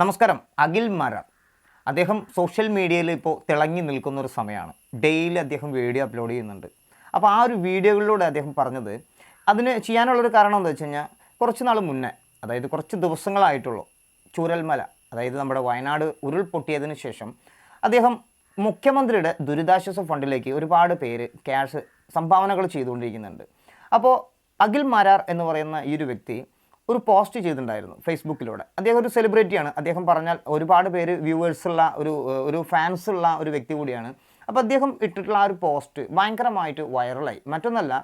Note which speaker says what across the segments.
Speaker 1: നമസ്കാരം. അഖിൽ മര. അദ്ദേഹം സോഷ്യൽ മീഡിയയിൽ ഇപ്പോൾ തിളങ്ങി നിൽക്കുന്ന ഒരു സമയമാണ് ഡെയിലി അദ്ദേഹം വീഡിയോ അപ്ലോഡ് ചെയ്യുന്നുണ്ട്. അപ്പോൾ ആ ഒരു വീഡിയോകളിലൂടെ അദ്ദേഹം പറഞ്ഞത് അതിന് ചെയ്യാനുള്ളൊരു കാരണം എന്താ വെച്ച് കഴിഞ്ഞാൽ കുറച്ച് നാൾ മുന്നേ അതായത് കുറച്ച് ദിവസങ്ങളായിട്ടുള്ളൂ ചൂരൽമല അതായത് നമ്മുടെ വയനാട് ഉരുൾപൊട്ടിയതിന് ശേഷം അദ്ദേഹം മുഖ്യമന്ത്രിയുടെ ദുരിതാശ്വാസ ഫണ്ടിലേക്ക് ഒരുപാട് പേര് ക്യാഷ് സംഭാവനകൾ ചെയ്തുകൊണ്ടിരിക്കുന്നുണ്ട്. അപ്പോൾ അഖിൽ മാരാർ എന്ന് പറയുന്ന ഈ ഒരു വ്യക്തി ഒരു പോസ്റ്റ് ചെയ്തിട്ടുണ്ടായിരുന്നു ഫേസ്ബുക്കിലൂടെ അദ്ദേഹം ഒരു സെലിബ്രിറ്റിയാണ് അദ്ദേഹം പറഞ്ഞാൽ ഒരുപാട് പേര് വ്യൂവേഴ്സുള്ള ഒരു ഒരു ഫാൻസ് ഉള്ള ഒരു വ്യക്തി കൂടിയാണ്. അപ്പോൾ അദ്ദേഹം ഇട്ടിട്ടുള്ള ആ ഒരു പോസ്റ്റ് ഭയങ്കരമായിട്ട് വൈറലായി മറ്റൊന്നല്ല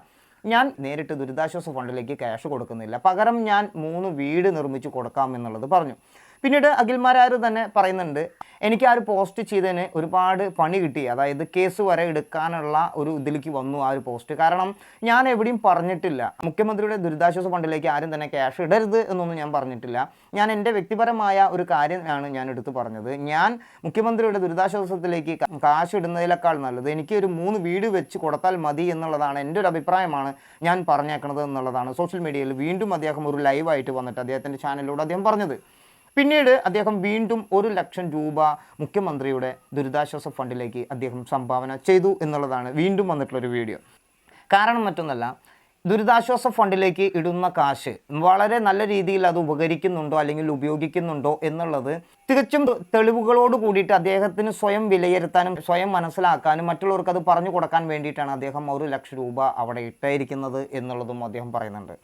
Speaker 1: ഞാൻ നേരിട്ട് ദുരിതാശ്വാസ ഫണ്ടിലേക്ക് ക്യാഷ് കൊടുക്കുന്നില്ല. പകരം ഞാൻ മൂന്ന് വീട് നിർമ്മിച്ച് കൊടുക്കാം എന്നുള്ളത് പറഞ്ഞു. പിന്നീട് അഖിൽമാരാർ തന്നെ പറയുന്നുണ്ട് എനിക്ക് ആ ഒരു പോസ്റ്റ് ചെയ്തതിന് ഒരുപാട് പണി കിട്ടി. അതായത് കേസ് വരെ എടുക്കാനുള്ള ഒരു ഇതിലേക്ക് വന്നു ആ ഒരു പോസ്റ്റ് കാരണം ഞാൻ എവിടെയും പറഞ്ഞിട്ടില്ല. മുഖ്യമന്ത്രിയുടെ ദുരിതാശ്വാസ ഫണ്ടിലേക്ക് ആരും തന്നെ ക്യാഷ് ഇടരുത് എന്നൊന്നും ഞാൻ പറഞ്ഞിട്ടില്ല. ഞാൻ എന്റെ വ്യക്തിപരമായ ഒരു കാര്യമാണ് ഞാൻ എടുത്തു പറഞ്ഞത്. ഞാൻ മുഖ്യമന്ത്രിയുടെ ദുരിതാശ്വാസത്തിലേക്ക് കാശ് ഇടുന്നതിനേക്കാൾ നല്ലത് എനിക്ക് ഒരു മൂന്ന് വീട് വെച്ച് കൊടുത്താൽ മതി എന്നുള്ളതാണ് എന്റെ ഒരു അഭിപ്രായമാണ് ഞാൻ പറഞ്ഞേക്കണത് എന്നുള്ളതാണ്. സോഷ്യൽ മീഡിയയിൽ വീണ്ടും അദ്ദേഹം ഒരു ലൈവായിട്ട് വന്നിട്ട് അദ്ദേഹത്തിന്റെ ചാനലിലൂടെ അദ്ദേഹം പറഞ്ഞത്. പിന്നീട് അദ്ദേഹം വീണ്ടും ഒരു ലക്ഷം രൂപ മുഖ്യമന്ത്രിയുടെ ദുരിതാശ്വാസ ഫണ്ടിലേക്ക് അദ്ദേഹം സംഭാവന ചെയ്തു എന്നുള്ളതാണ് വീണ്ടും വന്നിട്ടുള്ളൊരു വീഡിയോ. കാരണം മറ്റൊന്നല്ല ദുരിതാശ്വാസ ഫണ്ടിലേക്ക് ഇടുന്ന കാശ് വളരെ നല്ല രീതിയിൽ അത് ഉപകരിക്കുന്നുണ്ടോ അല്ലെങ്കിൽ ഉപയോഗിക്കുന്നുണ്ടോ എന്നുള്ളത് തികച്ചും തെളിവുകളോട് കൂടിയിട്ട് അദ്ദേഹത്തിന് സ്വയം വിലയിരുത്താനും സ്വയം മനസ്സിലാക്കാനും മറ്റുള്ളവർക്ക് അത് പറഞ്ഞു കൊടുക്കാൻ വേണ്ടിയിട്ടാണ് അദ്ദേഹം ഒരു ലക്ഷം രൂപ അവിടെ ഇട്ടായിരിക്കുന്നത് എന്നുള്ളതും അദ്ദേഹം പറയുന്നുണ്ട്.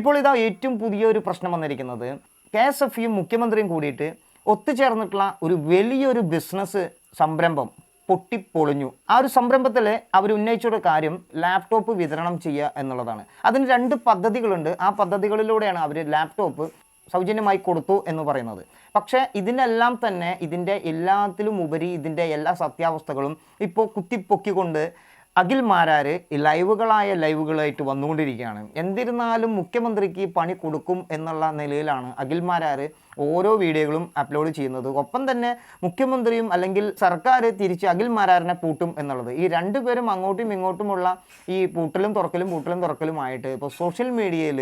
Speaker 1: ഇപ്പോൾ ഇതാ ഏറ്റവും പുതിയൊരു പ്രശ്നം വന്നിരിക്കുന്നത് കെ എസ് എഫ് യും മുഖ്യമന്ത്രിയും കൂടിയിട്ട് ഒത്തുചേർന്നിട്ടുള്ള ഒരു വലിയൊരു ബിസിനസ് സംരംഭം പൊട്ടിപ്പൊളിഞ്ഞു. ആ ഒരു സംരംഭത്തിൽ അവർ ഉന്നയിച്ചൊരു കാര്യം ലാപ്ടോപ്പ് വിതരണം ചെയ്യുക എന്നുള്ളതാണ്. അതിന് രണ്ട് പദ്ധതികളുണ്ട്. ആ പദ്ധതികളിലൂടെയാണ് അവർ ലാപ്ടോപ്പ് സൗജന്യമായി കൊടുത്തു എന്ന് പറയുന്നത്. പക്ഷേ ഇതിനെല്ലാം തന്നെ ഇതിന്റെ എല്ലാത്തിലും ഉപരി ഇതിന്റെ എല്ലാ സത്യാവസ്ഥകളും ഇപ്പോൾ കുത്തിപ്പൊക്കിക്കൊണ്ട് അഖിൽ മാരാർ ലൈവുകളായ ലൈവുകളായിട്ട് വന്നുകൊണ്ടിരിക്കുകയാണ്. എന്നിരുന്നാലും മുഖ്യമന്ത്രിക്ക് പണി കൊടുക്കും എന്നുള്ള നിലയിലാണ് അഖിൽ മാരാർ ഓരോ വീഡിയോകളും അപ്ലോഡ് ചെയ്യുന്നത്. ഒപ്പം തന്നെ മുഖ്യമന്ത്രിയും അല്ലെങ്കിൽ സർക്കാർ തിരിച്ച് അഖിൽ മാരാറിനെ പൂട്ടും എന്നുള്ളത്. ഈ രണ്ടുപേരും അങ്ങോട്ടും ഇങ്ങോട്ടുമുള്ള ഈ പൂട്ടലും തുറക്കലും പൂട്ടലും തുറക്കലുമായിട്ട് ഇപ്പോൾ സോഷ്യൽ മീഡിയയിൽ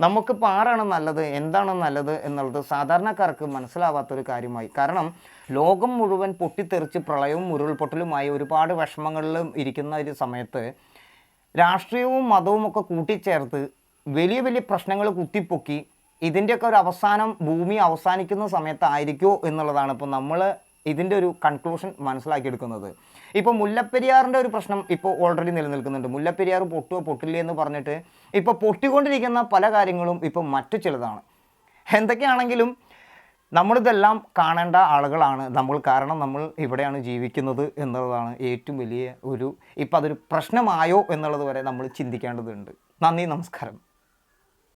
Speaker 1: നമുക്കിപ്പോൾ ആരാണ് നല്ലത്? എന്താണ് നല്ലത് എന്നുള്ളത് സാധാരണക്കാർക്ക് മനസ്സിലാവാത്തൊരു കാര്യമായി. കാരണം ലോകം മുഴുവൻ പൊട്ടിത്തെറിച്ച് പ്രളയവും ഉരുൾപൊട്ടലുമായി ഒരുപാട് വിഷമങ്ങളിലും ഇരിക്കുന്ന ഒരു സമയത്ത് രാഷ്ട്രീയവും മതവും ഒക്കെ കൂട്ടിച്ചേർത്ത് വലിയ വലിയ പ്രശ്നങ്ങൾ കുത്തിപ്പൊക്കി ഇതിന്റെയൊക്കെ ഒരു അവസാനം ഭൂമി അവസാനിക്കുന്ന സമയത്തായിരിക്കുമോ എന്നുള്ളതാണ് ഇപ്പോൾ നമ്മൾ ഇതിന്റെ ഒരു കൺക്ലൂഷൻ മനസ്സിലാക്കിയെടുക്കുന്നത്. ഇപ്പോൾ മുല്ലപ്പെരിയാറിന്റെ ഒരു പ്രശ്നം ഇപ്പോൾ ഓൾറെഡി നിലനിൽക്കുന്നുണ്ട്. മുല്ലപ്പെരിയാർ പൊട്ടുമോ പൊട്ടില്ലേ എന്ന് പറഞ്ഞിട്ട് ഇപ്പോൾ പൊട്ടിക്കൊണ്ടിരിക്കുന്ന പല കാര്യങ്ങളും ഇപ്പോൾ മറ്റു ചിലതാണ്. എന്തൊക്കെയാണെങ്കിലും നമ്മളിതെല്ലാം കാണേണ്ട ആളുകളാണ്. നമ്മൾ കാരണം നമ്മൾ ഇവിടെയാണ് ജീവിക്കുന്നത് എന്നുള്ളതാണ് ഏറ്റവും വലിയ ഒരു ഇപ്പോൾ അതൊരു പ്രശ്നമായോ എന്നുള്ളത് വരെ നമ്മൾ ചിന്തിക്കേണ്ടതുണ്ട്. നന്ദി നമസ്കാരം.